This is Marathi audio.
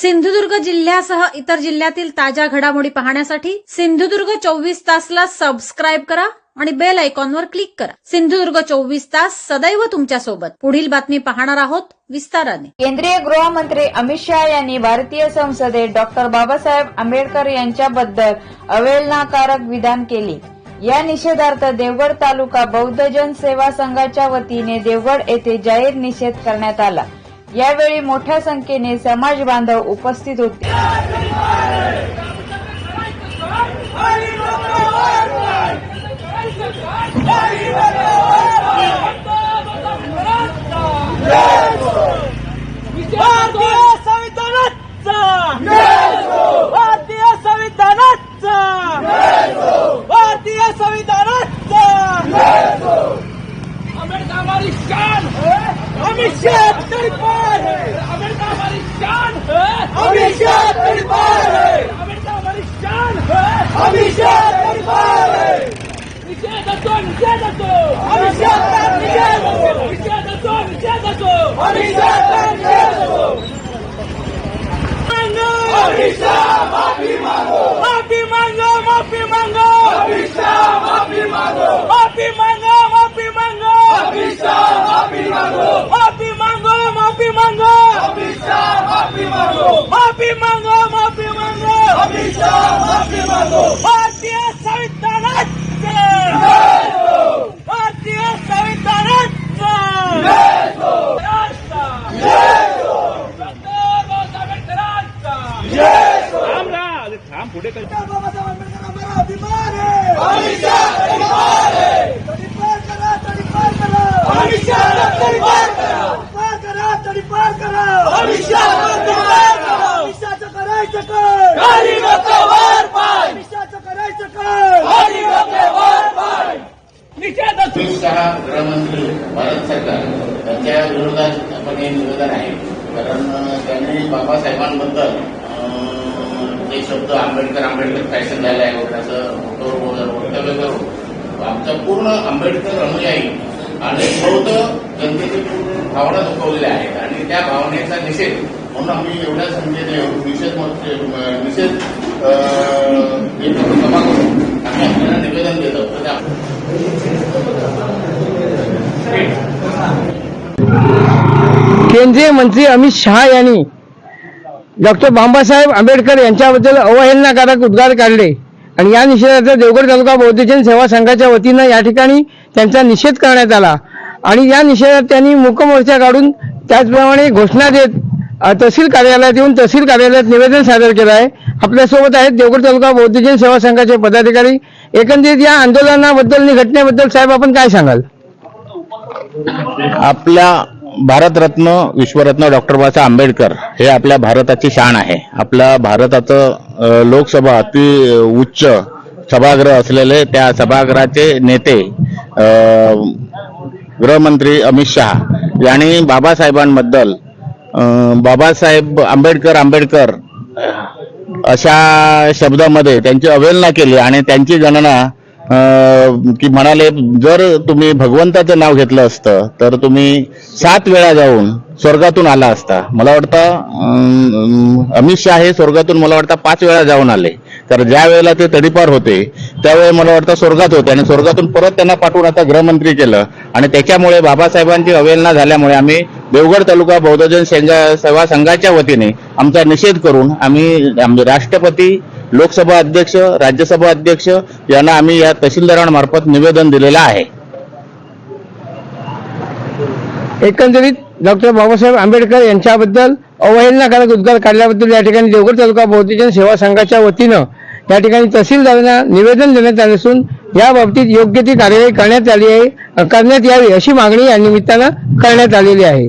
सिंधुदुर्ग जिल्ह्यासह इतर जिल्ह्यातील ताज्या घडामोडी पाहण्यासाठी सिंधुदुर्ग चोवीस तासला सबस्क्राईब करा आणि बेल आयकॉनवर क्लिक करा. सिंधुदुर्ग चोवीस तास सदैव तुमच्यासोबत पुढील बातमी पाहणार आहोत विस्ताराने. केंद्रीय गृहमंत्री अमित शहा यांनी भारतीय संसदेत डॉक्टर बाबासाहेब आंबेडकर यांच्याबद्दल अवहेलनाकारक विधान केले. या निषेधार्थ देवगड तालुका बौद्ध जन सेवा संघाच्या वतीने देवगड येथे जाहीर निषेध करण्यात आला. यावेळी मोठ्या संख्येने समाज बांधव उपस्थित होते. भारतीय संविधानाचा! भारतीय संविधानाचा! भारतीय हमारी शान है अमेरिका हमारी शान हमेशा तड़पार है हमारी शान है निषेध असो निषेध असो. हमेशा निषेध असो निषेध असो निषेध असो हमेशा निषेध असो मांगो हमेशा माफी मांगो माफी मांगो माफी मांगो हमेशा माफी मांगो माफी मांगो माफी मांगो हमेशा माफी मांगो माफी मांगो माफी मांगो हमेशा माफी मांगो माफी मांगो माफी मांगो हमेशा माफी मांगो भारतीय संविधानाचा भारतीय संविधानाचा थांब पुढे बाबासाहेब आंबेडकर आम्हाला अभिमान आहे तडीपार करा तडीपार करा तडीपार करा तडीपार करा अमिषाचं करायचं काय अमिषाचं करायचं काय निषेध अमित शहा गृहमंत्री भारत सरकार त्यांच्या विरोधात आपण हे निवेदन आहे कारण अं, त्यांनी बाबासाहेबांबद्दल अं, शब्द आंबेडकर आंबेडकर फॅशन झाला आहे. वगैरे असं मोठं वक्तव्य करू आमचा पूर्ण आंबेडकर अनुयायी आणि बौद्ध जनतेची पूर्ण भावना दुखवलेल्या आहेत आणि त्या भावनेचा निषेध म्हणून आम्ही एवढ्या संख्येने निषेध निषेध जमा करून आम्ही आपल्याला निवेदन देत. आहोत केंद्रीय मंत्री अमित शहा यांनी डॉक्टर बाबासाहेब आंबेडकर यांच्याबद्दल अवहेलनाकारक उद्गार काढले आणि या निषेधार्थ देवगड तालुका बौद्धजन सेवा संघाच्या वतीनं या ठिकाणी त्यांचा निषेध करण्यात आला. आणि या निषेधात त्यांनी मुकमोर्चा काढून त्याचप्रमाणे घोषणा देत तहसील कार्यालयात येऊन तहसील कार्यालयात निवेदन सादर केलं आहे. आपल्यासोबत आहेत देवगड तालुका बौद्धजन सेवा संघाचे पदाधिकारी. एकंदरीत या आंदोलनाबद्दल आणि घटनेबद्दल साहेब आपण काय सांगाल? आपल्या भारतरत्न विश्वरत्न डॉक्टर बाबासाहेब आंबेडकर हे आपल्या भारताची शान आहे. आपल्या भारताचं लोकसभा अति उच्च सभागृह असलेले त्या सभागृहाचे नेते गृहमंत्री अमित शहा यांनी बाबासाहेबांबद्दल बाबासाहेब आंबेडकर आंबेडकर अशा शब्दामध्ये त्यांची अवहेलना केली आणि त्यांची गणना की म्हणाले जर तुम्ही भगवंताचं नाव घेतलं असतं तर तुम्ही सात वेळा जाऊन स्वर्गातून आला असता. मला वाटतं अमित शहा हे स्वर्गातून मला वाटतं पाच वेळा जाऊन आले. तर ज्या वेळेला ते तडीपार होते त्यावेळी मला वाटतं स्वर्गात होते आणि स्वर्गातून परत त्यांना पाठवून आता गृहमंत्री केलं. आणि त्याच्यामुळे बाबासाहेबांची अवहेलना झाल्यामुळे आम्ही देवगड तालुका बौद्धजन सेवा संघाच्या वतीने आमचा निषेध करून आम्ही आम्ही राष्ट्रपती लोकसभा अध्यक्ष राज्यसभा अध्यक्ष यांना आम्ही या तहसीलदारांमार्फत निवेदन दिलेलं आहे. एकंदरीत डॉक्टर बाबासाहेब आंबेडकर यांच्याबद्दल अवहेलनाकारक उद्गार काढल्याबद्दल या ठिकाणी देवगड तालुका बौद्धजन सेवा संघाच्या वतीनं या ठिकाणी तहसीलदारांना निवेदन देण्यात आले असून या बाबतीत योग्य ती कार्यवाही करण्यात आली आहे करण्यात यावी अशी मागणी या निमित्तानं करण्यात आलेली आहे.